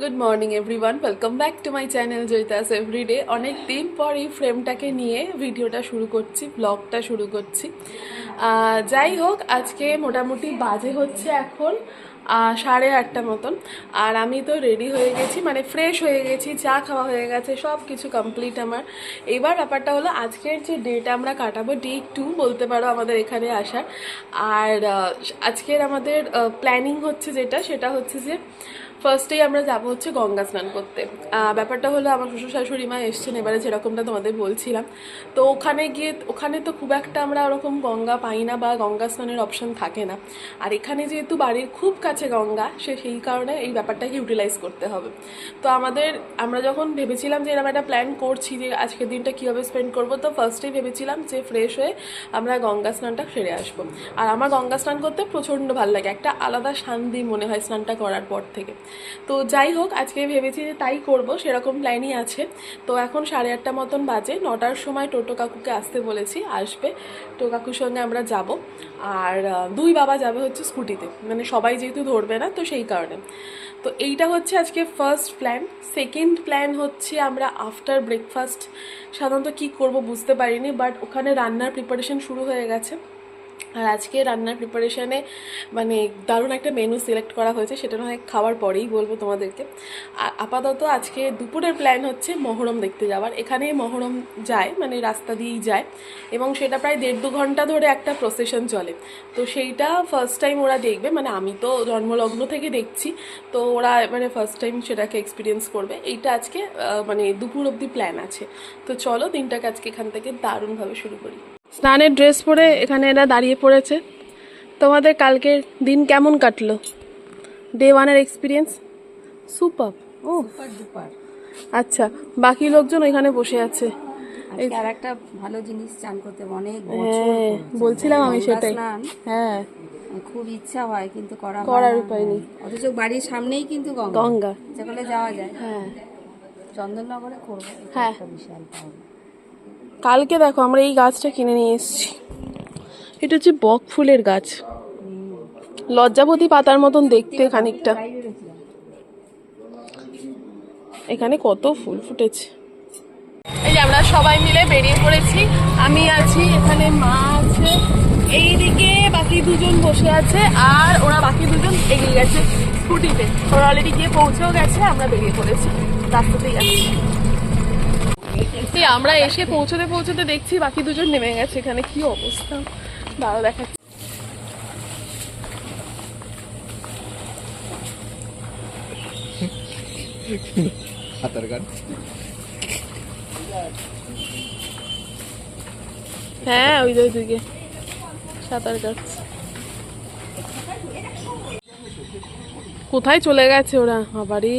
Good morning everyone welcome back to my channel Joyita's everyday অনেক দিন পর এই ফ্রেমটাকে নিয়ে ভিডিওটা শুরু করছি ব্লগটা শুরু করছি। যাই হোক, আজকে মোটামুটি বাজে হচ্ছে এখন সাড়ে আটটা মতন। আর আমি তো রেডি হয়ে গেছি মানে ফ্রেশ হয়ে গেছি, চা খাওয়া হয়ে গেছে সব কিছু কমপ্লিট আমার। এবার ব্যাপারটা হলো, আজকের যে ডেটা আমরা কাটাবো ডে টু বলতে পারো আমাদের এখানে আসার। আর আজকের আমাদের প্ল্যানিং হচ্ছে যেটা, সেটা হচ্ছে যে ফার্স্টেই আমরা যাব হচ্ছে গঙ্গা স্নান করতে। ব্যাপারটা হলো আমার শ্বশুর শাশুড়ি মা এসছেন, এবারে যেরকমটা তোমাদের বলছিলাম। তো ওখানে গিয়ে, ওখানে তো খুব একটা আমরা ওরকম গঙ্গা পাই না বা গঙ্গা স্নানের অপশন থাকে না। আর এখানে যেহেতু বাড়ির খুব কাছে গঙ্গা, সে সেই কারণে এই ব্যাপারটাকে ইউটিলাইজ করতে হবে। তো আমাদের, আমরা যখন ভেবেছিলাম যে এরকম একটা প্ল্যান করছি যে আজকের দিনটা কীভাবে স্পেন্ড করব, তো ফার্স্টেই ভেবেছিলাম যে ফ্রেশ হয়ে আমরা গঙ্গা স্নানটা সেরে আসব। আর আমার গঙ্গা স্নান করতে প্রচণ্ড ভালো লাগে, একটা আলাদা শান্তি মনে হয় স্নানটা করার পর থেকে। তো যাই হোক, আজকে ভেবেছি যে তাই করব, সেরকম প্ল্যানই আছে। তো এখন সাড়ে আটটা মতন বাজে, নটার সময় টোটো কাকুকে আসতে বলেছি, আসবে। টোটো কাকুর সঙ্গে আমরা যাব। আর দুই বাবা যাবে হচ্ছে স্কুটিতে। মানে সবাই যেহেতু ধরবে না, তো সেই কারণে। তো এইটা হচ্ছে আজকে ফার্স্ট প্ল্যান সেকেন্ড প্ল্যান হচ্ছে আমরা আফটার ব্রেকফাস্ট সাধারণত কি করব বুঝতে পারিনি বাট ওখানে রান্নার প্রিপারেশন শুরু হয়ে গেছে। আর আজকে রান্নার প্রিপারেশনে মানে দারুণ একটা মেনু সিলেক্ট করা হয়েছে, সেটা নয় খাওয়ার পরেই বলব তোমাদেরকে। আপাতত আজকে দুপুরের প্ল্যান হচ্ছে মহরম দেখতে যাওয়ার। এখানে মহরম যায় মানে রাস্তা দিয়েই যায়। এবং সেটা প্রায় দেড় দু ঘণ্টা ধরে একটা প্রসেশন চলে। তো সেইটা ফার্স্ট টাইম ওরা দেখবে মানে আমি তো জন্মলগ্ন থেকে দেখছি, তো ওরা মানে ফার্স্ট টাইম সেটাকে এক্সপিরিয়েন্স করবে। এইটা আজকে মানে দুপুর অবধি প্ল্যান আছে। তো চলো দিনটাকে আজকে এখান থেকে দারুণভাবে শুরু করি। স্নানের ড্রেস পরে এখানে এরা দাঁড়িয়ে পড়েছে। তোমাদের কালকের দিন কেমন কাটলো? ডে ওয়ানের এক্সপিরিয়েন্স সুপার ও আচ্ছা বাকি লোকজন ওইখানে বসে আছে। আর একটা ভালো জিনিস চান করতে অনেক হ্যাঁ বলছিলাম আমি সেটাই। হ্যাঁ। খুব ইচ্ছা হয় কিন্তু করা করার উপায় নেই। অথচ বাড়ির সামনেই কিন্তু গঙ্গা। গঙ্গা। যেগুলো যাওয়া যায়। হ্যাঁ। চন্দননগরে করব। হ্যাঁ। বিশাল কালকে দেখো আমরা এই গাছটা কিনে নিয়ে এসেছি। এটা হচ্ছে বক ফুলের গাছ। লজ্জাবতী পাতার মতন দেখতে খানিকটা। এখানে কত ফুল ফুটেছে। এই যে আমরা সবাই মিলে বেরিয়ে পড়েছি। আমি আছি, এখানে মা আছে। এইদিকে বাকি দুজন বসে আছে আর ওরা বাকি দুজন এগিয়ে গেছে স্কুটিতে। ওরা অলরেডি গিয়ে পৌঁছেও গেছে, আমরা বেরিয়ে পড়েছি। রাস্তাতেই যাচ্ছি এই আমরা এসে পৌঁছতে পৌঁছতে দেখছি বাকি দুজন নেমে গেছে। এখানে কি অবস্থা? দাঁড়া দেখাচ্ছি। হ্যাঁ ওই যে ওইদিকে। সাঁতার কাটছে। কোথায় চলে গেছে ওরা? আবারই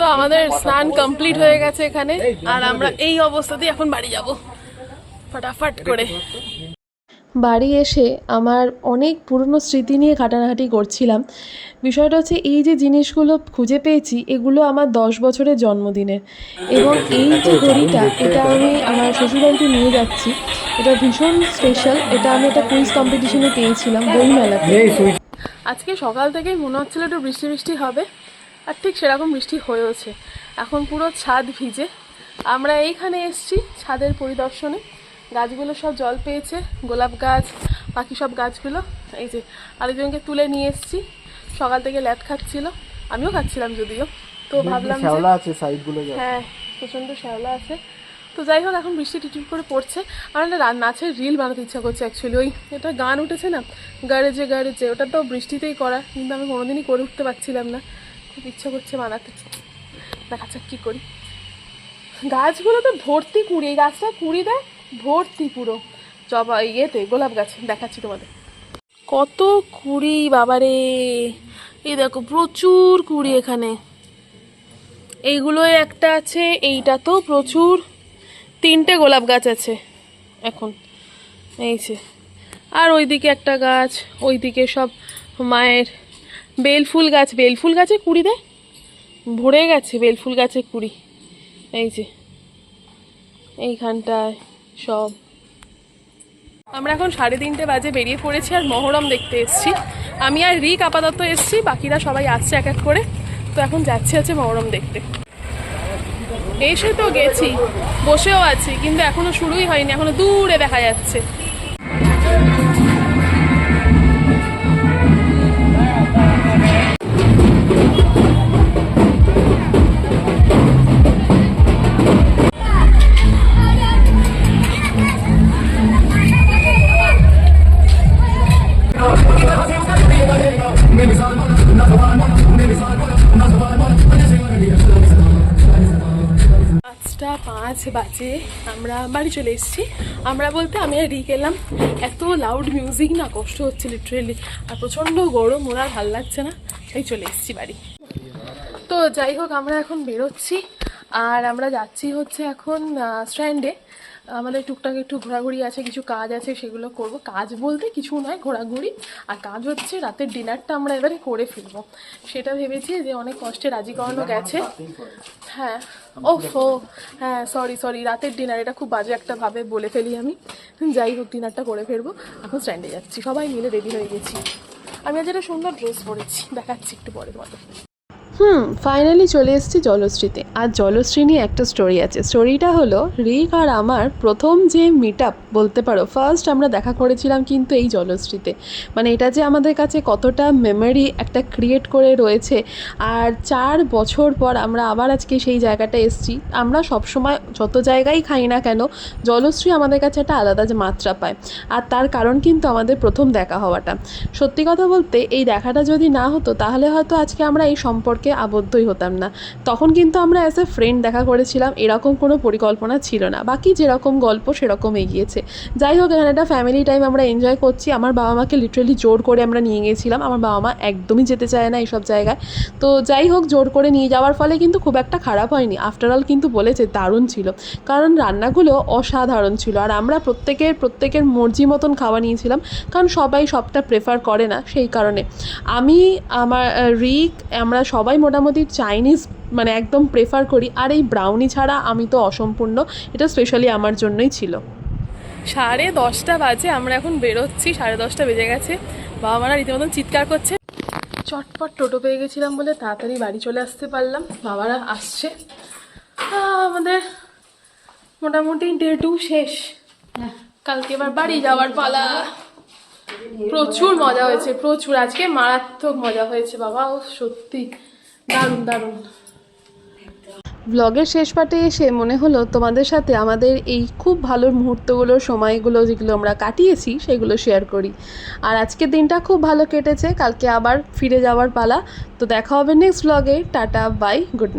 তো আমাদের স্নান কমপ্লিট হয়ে গেছে এখানে আর আমরা এই অবস্থাতেই এখন বাড়ি যাব। ফটাফট করে। বাড়ি এসে আমার অনেক পুরনো স্মৃতি নিয়ে ঘাটাঘাটি করছিলাম। বিষয়টা হচ্ছে এই যে জিনিসগুলো খুঁজে পেয়েছি এগুলো আমার দশ বছরের জন্মদিনের। এবং এই যে ঘড়িটা এটা আমি আমার শ্বশুরবাড়িতে নিয়ে যাচ্ছি। এটা ভীষণ স্পেশাল এটা আমি একটা কুইজ কম্পিটিশনে পেয়েছিলাম বইমেলাতে। আজকে সকাল থেকেই মনে হচ্ছিল একটু বৃষ্টি বৃষ্টি হবে। আর ঠিক সেরকম বৃষ্টি হয়েওছে। এখন পুরো ছাদ ভিজে। আমরা এইখানে এসছি ছাদের পরিদর্শনে। গাছগুলো সব জল পেয়েছে গোলাপ গাছ বাকি সব গাছগুলো। এই যে আরেকজনকে তুলে নিয়ে এসছি। সকাল থেকে ল্যাট খাচ্ছিল। আমিও খাচ্ছিলাম যদিও। তো ভাবলাম শ্যাওলা আছে সাইডগুলো হ্যাঁ প্রচণ্ড শ্যাওলা আছে। তো যাই হোক এখন বৃষ্টি টিটিপ করে পড়ছে। আমার একটা নাচের রিল বানাতে ইচ্ছা করছে অ্যাকচুয়ালি ওই এটা গান উঠেছে না? গারেজে গারেজে ওটা তো বৃষ্টিতেই করা। কিন্তু আমি কোনোদিনই করে উঠতে পারছিলাম না। খুব ইচ্ছা করছে বানাতে। দেখা যাক কী করি। গাছগুলো তো ভর্তি কুড়ি, এই গাছটা কুড়ি দেয় ভর্তি পুরো। জবা, ইয়েতে, গোলাপ গাছ, দেখাচ্ছি তোমাদের। কত কুড়ি বাবারে। এই দেখো, প্রচুর কুড়ি এখানে। এইগুলো একটা আছে, এইটা তো প্রচুর। তিনটে গোলাপ গাছ আছে, এখন। এই যে। আর ওইদিকে একটা গাছ, ওইদিকে সব মায়ের বেলফুল গাছ, বেলফুল গাছে কুড়ি দেয় ভরে গেছে বেলফুল গাছে কুড়ি। এই যে, এইখানটায় সব। আমরা এখন সাড়ে তিনটে বাজে বেরিয়ে পড়েছি আর মহরম দেখতে এসছি। আমি আর রিক আপাতত এসেছি, বাকিরা সবাই আসছে এক এক করে। তো এখন যাচ্ছি হচ্ছে মহরম দেখতে। এসে তো গেছি, বসেও আছি, কিন্তু এখনও শুরুই হয়নি, এখনও দূরে দেখা যাচ্ছে। পাঁচটা বাজে, আমরা বাড়ি চলে এসেছি। আমরা বলতে আমি আর রিক এলাম। এত লাউড মিউজিক না কষ্ট হচ্ছে লিটারেলি আর প্রচণ্ড গরম ওরা ভালো লাগছে না, তাই চলে এসেছি বাড়ি। তো যাই হোক, আমরা এখন বেরোচ্ছি। আর আমরা যাচ্ছি হচ্ছে এখন স্ট্যান্ডে আমাদের টুকটাক একটু ঘোরাঘুরি আছে কিছু কাজ আছে সেগুলো করব। কাজ বলতে কিছু নয় ঘোরাঘুরি। আর কাজ হচ্ছে রাতের ডিনারটা আমরা এবারে করে ফেলব। সেটা ভেবেছি যে অনেক কষ্টে রাজি করানো গেছে। হ্যাঁ। ও ফো হ্যাঁ সরি সরি রাতের ডিনার এটা খুব বাজে একটা ভাবে বলে ফেলি আমি। যাই হোক ডিনারটা করে ফেলব। এখন স্ট্যান্ডে যাচ্ছি। সবাই মিলে রেডি হয়ে গেছি। আমি আজ একটা সুন্দর ড্রেস পরেছি। দেখাচ্ছি একটু পরে তোমাদের। হুম ফাইনালি চলে এসেছি জলশ্রীতে। আর জলশ্রী নিয়ে একটা স্টোরি আছে। স্টোরিটা হলো রিক আর আমার প্রথম যে মিট আপ বলতে পারো ফার্স্ট আমরা দেখা করেছিলাম কিন্তু এই জলশ্রীতে। মানে এটা যে আমাদের কাছে কতটা মেমোরি একটা ক্রিয়েট করে রয়েছে। আর চার বছর পর আমরা আবার আজকে সেই জায়গাটা এসেছি। আমরা সবসময় যত জায়গায় খাই না কেন, জলশ্রী আমাদের কাছে একটা আলাদা যে মাত্রা পায়। আর তার কারণ কিন্তু আমাদের প্রথম দেখা হওয়াটা। সত্যি কথা বলতে, এই দেখাটা যদি না হতো, তাহলে হয়তো আজকে আমরা এই সম্পর্কে আবদ্ধই হতাম না। তখন কিন্তু আমরা অ্যাজ এ ফ্রেন্ড দেখা করেছিলাম, এরকম কোনো পরিকল্পনা ছিল না। বাকি যেরকম গল্প সেরকম এগিয়েছে। যাই হোক, এখানে একটা ফ্যামিলি টাইম আমরা এনজয় করছি। আমার বাবা মাকে লিটারেলি জোর করে আমরা নিয়ে গিয়েছিলাম আমার বাবা মা একদমই যেতে চায় না এইসব জায়গায়। তো যাই হোক, জোর করে নিয়ে যাওয়ার ফলে কিন্তু খুব একটা খারাপ হয়নি। আফটার অল কিন্তু বলেছে, দারুণ ছিল। কারণ রান্নাগুলো অসাধারণ ছিল। আর আমরা প্রত্যেকের প্রত্যেকের মর্জি মতন খাওয়া নিয়েছিলাম। কারণ সবাই সবটা প্রেফার করে না সেই কারণে। আমি, আমার রিক, আমরা সবাই মোটামুটি চাইনিজ মানে একদম প্রেফার করি। আর এই ব্রাউনি ছাড়া আমি তো অসম্পূর্ণ, এটা স্পেশালি আমার জন্যই ছিল। সাড়ে দশটা বাজে, আমরা এখন বেরোচ্ছি, সাড়ে দশটা বেজে গেছে। বাবা মারা রীতিমতন চিৎকার করছে। চটপট টোটো পেয়ে গেছিলাম বলে তাড়াতাড়ি বাড়ি চলে আসতে পারলাম। বাবারা আসছে। আমাদের মোটামুটি ডে টু শেষ। কালকে এবার বাড়ি যাওয়ার পালা। প্রচুর মজা হয়েছে, প্রচুর। আজকে মারাত্মক মজা হয়েছে বাবা, ও সত্যি। দারুণ দারুণ। ব্লগের শেষ পাটে এসে মনে হলো তোমাদের সাথে আমাদের এই খুব ভালো মুহূর্তগুলো, সময়গুলো যেগুলো আমরা কাটিয়েছি, সেগুলো শেয়ার করি। আর আজকের দিনটা খুব ভালো কেটেছে, কালকে আবার ফিরে যাওয়ার পালা। তো দেখা হবে নেক্সট ব্লগে টাটা বাই গুড